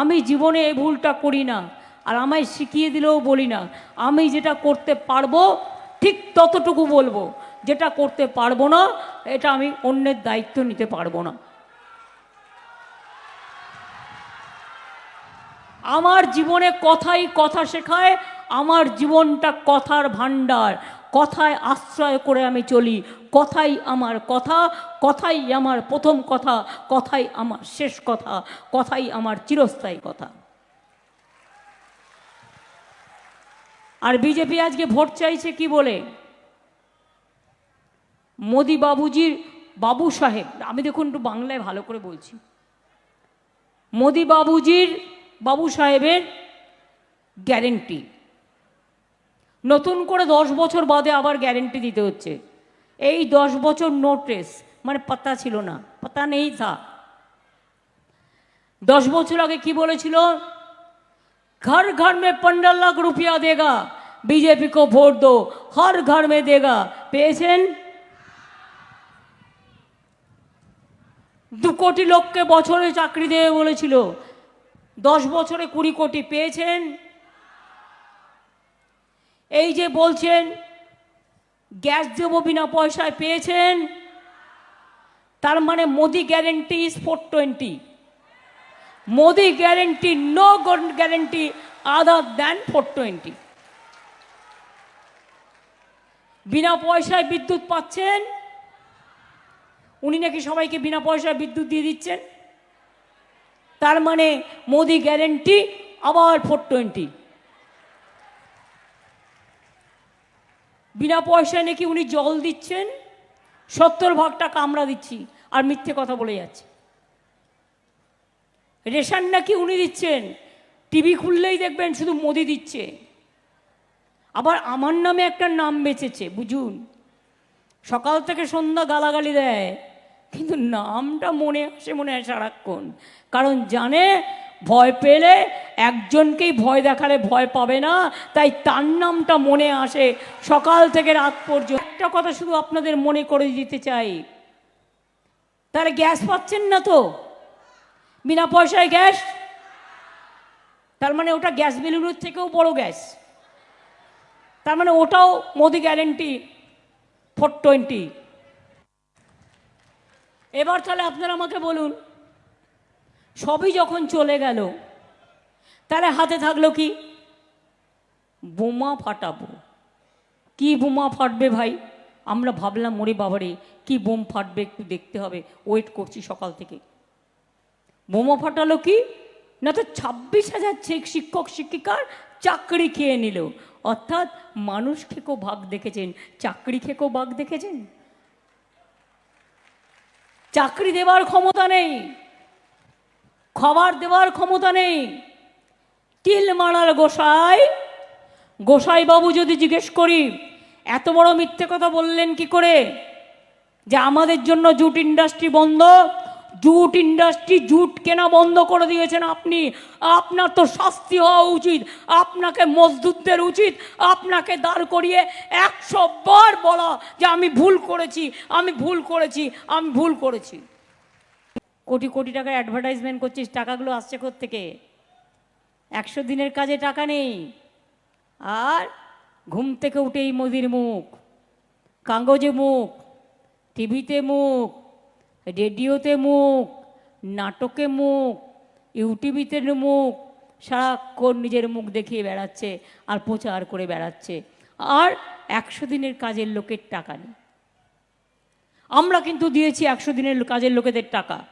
আমি জীবনে এই ভুলটা করি না, আর আমায় শিখিয়ে দিলেও বলি না। আমি যেটা করতে পারব, ঠিক ততটুকু বলব। যেটা করতে পারব না, এটা আমি অন্যের দায়িত্ব নিতে পারব না। আমার জীবনে কথাই কথা শেখায়, আমার জীবনটা কথার ভাণ্ডার। কথায় আশ্রয় করে আমি চলি। কথাই আমার কথা, কথাই আমার প্রথম কথা, কথাই আমার শেষ কথা, কথাই আমার চিরস্থায়ী কথা। আর বিজেপি আজকে ভোট চাইছে কি বলে? মোদি বাবুজির বাবু সাহেব। আমি দেখুন একটু বাংলায় ভালো করে বলছি। মোদি বাবুজির বাবু সাহেবের গ্যারেন্টি নতুন করে দশ বছর বাদে আবার গ্যারেন্টি দিতে হচ্ছে এই দশ বছর নোটিস মানে পাতা ছিল না পাতা নেই থা দশ বছর আগে কি বলেছিল घर घर में पंद्रह लाख रुपया देगा बीजेपी को वोट दो हर घर में देगा পেয়েছেন দু কোটি লোককে বছরে চাকরি দেবে বলেছিল দশ বছরে কুড়ি কোটি পেয়েছেন এই যে বলছেন, গ্যাস দেবো বিনা পয়সায় পেয়েছেন, তার মানে Modi guarantee is four twenty Modi guarantee no guarantee other than four twenty বিনা পয়সায় বিদ্যুৎ পাচ্ছেন, উনি নাকি সবাইকে বিনা পয়সায় বিদ্যুৎ দিয়ে দিচ্ছেন। তার মানে মোদি গ্যারেন্টি আবার ফোর টোয়েন্টি বিনা পয়সায় নাকি উনি জল দিচ্ছেন? সত্তর ভাগ টাকা আমরা দিচ্ছি, আর মিথ্যে কথা বলে যাচ্ছে। রেশন নাকি উনি দিচ্ছেন? টিভি খুললেই দেখবেন শুধু মোদি দিচ্ছে। আবার আমার নামে একটা নাম বেঁচেছে, বুঝুন। সকাল থেকে সন্ধ্যা গালাগালি দেয়, কিন্তু নামটা মনে আসে মনে হয় সারাক্ষণ। কারণ জানে ভয় পেলে একজনকেই ভয় দেখালে ভয় পাবে না, তাই তার নামটা মনে আসে সকাল থেকে রাত পর্যন্ত। একটা কথা শুধু আপনাদের মনে করে দিতে চাই। তাহলে গ্যাস পাচ্ছেন না তো? বিনা পয়সায় গ্যাস? তার মানে ওটা গ্যাস বেলুনের থেকেও বড় গ্যাস। তার মানে ওটাও মোদি গ্যারেন্টি ফোর টোয়েন্টি। এবার তাহলে আপনারা আমাকে বলুন সবই যখন চলে গেল, তাহলে হাতে থাকল কি? বোমা ফাটাবো। কি বোমা ফাটবে ভাই? আমরা ভাবলাম মরে বাবারে, কি বোম ফাটবে একটু দেখতে হবে। ওয়েট করছি সকাল থেকে। বোমা ফাটালো কি? না তো ছাব্বিশ হাজার শিক্ষক, শিক্ষিকার চাকরি খেয়ে নিল। অর্থাৎ মানুষ খেকো ভাগ দেখেছেন। চাকরি খেকেও ভাগ দেখেছেন? চাকরি দেওয়ার ক্ষমতা নেই। খাবার দেওয়ার ক্ষমতা নেই। তিল মারার গোসাই গোসাই বাবু যদি জিজ্ঞেস করি, এত বড় মিথ্যে কথা বললেন কি করে? যে আমাদের জন্য জুট ইন্ডাস্ট্রি বন্ধ, জুট ইন্ডাস্ট্রি জুট কেনা বন্ধ করে দিয়েছেন আপনি। আপনার তো শাস্তি হওয়া উচিত, আপনাকে মজদুরদের উচিত, আপনাকে দাঁড় করিয়ে একশো বার বলা যে আমি ভুল করেছি, আমি ভুল করেছি, আমি ভুল করেছি। কোটি কোটি টাকার অ্যাডভার্টাইজমেন্ট করছিস, টাকাগুলো আসছে থেকে একশো দিনের কাজে টাকা নেই। আর ঘুম থেকে উঠেই মোদির মুখ, কাগজে মুখ, টিভিতে মুখ, রেডিওতে মুখ, নাটকে মুখ ইউটিভিতে মুখ, সারাক্ষণ নিজের মুখ দেখিয়ে বেড়াচ্ছে আর প্রচার করে বেড়াচ্ছে। আর একশো দিনের কাজের লোকের টাকা নেই। আমরা কিন্তু দিয়েছি একশো দিনের কাজের লোকেদের টাকা।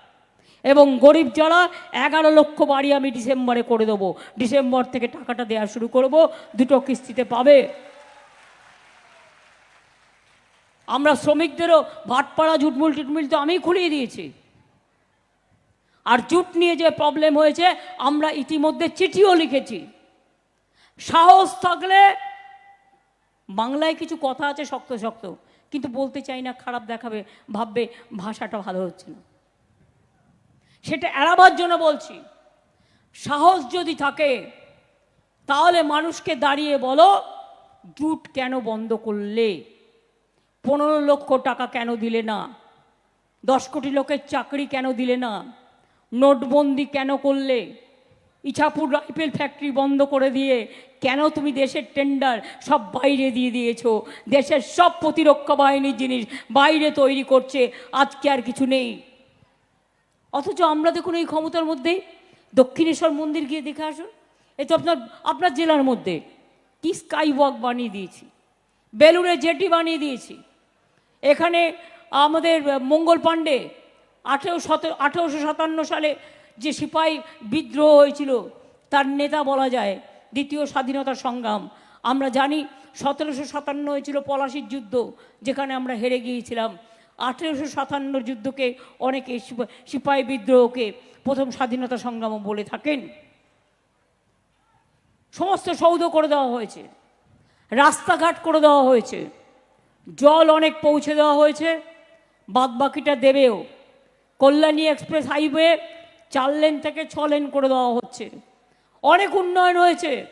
এবং গরিব যারা, এগারো লক্ষ বাড়ি আমি ডিসেম্বরে করে দেবো। ডিসেম্বর থেকে টাকাটা দেওয়া শুরু করব, দুটো কিস্তিতে পাবে। আমরা শ্রমিকদেরও ভাটপাড়া জুটমুল টুটমুল তো আমি খুলিয়ে দিয়েছি। আর জুট নিয়ে যে প্রবলেম হয়েছে, আমরা ইতিমধ্যে চিঠিও লিখেছি। সাহস থাকলে বাংলায় কিছু কথা আছে শক্ত শক্ত, কিন্তু বলতে চাই না, খারাপ দেখাবে, ভাববে, ভাষাটা ভালো হচ্ছে না। সেটা এড়াবার জন্য বলছি। সাহস যদি থাকে, তাহলে মানুষকে দাঁড়িয়ে বলো, জুট কেন বন্ধ করলে? পনেরো লক্ষ টাকা কেন দিলে না? দশ কোটি লোকের চাকরি কেন দিলে না? নোটবন্দি কেন করলে? ইছাপুর রাইফেল ফ্যাক্টরি বন্ধ করে দিয়ে কেন তুমি দেশের টেন্ডার সব বাইরে দিয়ে দিয়েছ? দেশের সব প্রতিরক্ষা বাহিনীর জিনিস বাইরে তৈরি করছে, আজকে আর কিছু নেই। অথচ আমরা দেখুন এই ক্ষমতার মধ্যে দক্ষিণেশ্বর মন্দির গিয়ে দেখে আসুন। এই তো আপনার আপনার জেলার মধ্যে কি স্কাই ওয়াক বানিয়ে দিয়েছি বেলুড়ে জেটি বানিয়ে দিয়েছি। এখানে আমাদের মঙ্গল পাণ্ডে আঠেরো শত, আঠেরোশো সাতান্ন সালে যে সিপাহী বিদ্রোহ হয়েছিল, তার নেতা বলা যায়, দ্বিতীয় স্বাধীনতা সংগ্রাম। আমরা জানি সতেরোশো সাতান্ন হয়েছিল পলাশির যুদ্ধ, যেখানে আমরা হেরে গিয়েছিলাম। আঠেরোশো সাতান্ন যুদ্ধকে অনেকে সিপা- সিপাহী বিদ্রোহকে প্রথম স্বাধীনতা সংগ্রামও বলে থাকেন। সমস্ত সৌধ করে দেওয়া হয়েছে, রাস্তাঘাট করে দেওয়া হয়েছে, জল অনেক পৌঁছে দেওয়া হয়েছে বাদ বাকিটা দেবেও। কল্যাণী এক্সপ্রেস হাইওয়ে চার লেন থেকে ছ লেন করে দেওয়া হচ্ছে। অনেক উন্নয়ন হয়েছে,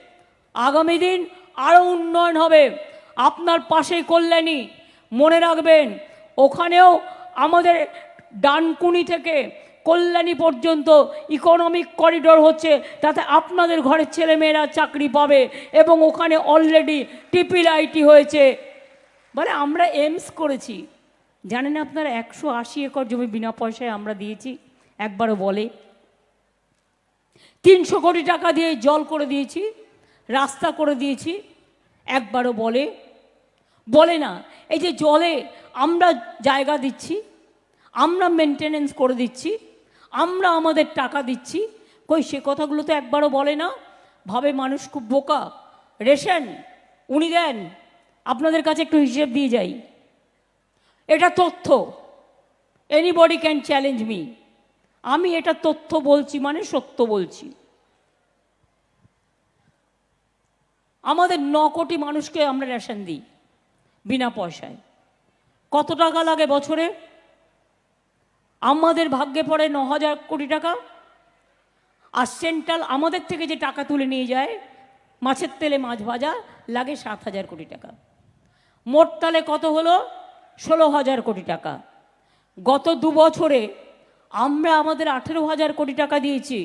আগামী দিন আরও উন্নয়ন হবে। আপনার পাশেই কল্যাণী, মনে রাখবেন ওখানেও আমাদের ডানকুনি থেকে কল্যাণী পর্যন্ত ইকোনমিক করিডোর হচ্ছে, তাতে আপনাদের ঘরের ছেলেমেয়েরা চাকরি পাবে এবং ওখানে অলরেডি টিপিল আইটি হয়েছে। মানে আমরা এমস করেছি। জানেন আপনারা, একশো আশি একর জমি বিনা পয়সায় আমরা দিয়েছি, একবারও বলে। তিনশো কোটি টাকা দিয়ে জল করে দিয়েছি, রাস্তা করে দিয়েছি, একবারও বলে। বলে না, এই যে জলে আমরা জায়গা দিচ্ছি, আমরা মেনটেনেন্স করে দিচ্ছি, আমরা আমাদের টাকা দিচ্ছি, কই সে কথাগুলো তো একবারও বলে না। ভাবে মানুষ খুব বোকা। রেশন উনি দেন, আপনাদের কাছে একটু হিসেব দিয়ে যাই। এটা তথ্য। এনিবডি ক্যান চ্যালেঞ্জ মি আমি এটা তথ্য বলছি মানে সত্য বলছি। আমাদের ন কোটি মানুষকে আমরা রেশন দিই। বিনা পয়সায়। কত টাকা লাগে বছরে? আমাদের ভাগ্যে পড়ে ন হাজার কোটি টাকা। আর সেন্ট্রাল আমাদের থেকে যে টাকা তুলে নিয়ে যায়, মাছের তেলে মাছ ভাজা, লাগে সাত হাজার কোটি টাকা। মোট তালে কত হলো? ষোলো হাজার কোটি টাকা। গত দু বছরে আমরা আমাদের আঠেরো হাজার কোটি টাকা দিয়েছি,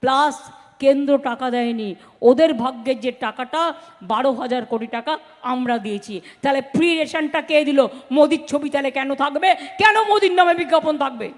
প্লাস কেন্দ্র টাকা দেয়নি। ওদের ভাগ্যের যে টাকাটা বারো হাজার কোটি টাকা আমরা দিয়েছি। তাহলে ফ্রি রেশনটা কে দিল? মোদির ছবি তাহলে কেন থাকবে? কেন মোদির নামে বিজ্ঞাপন থাকবে?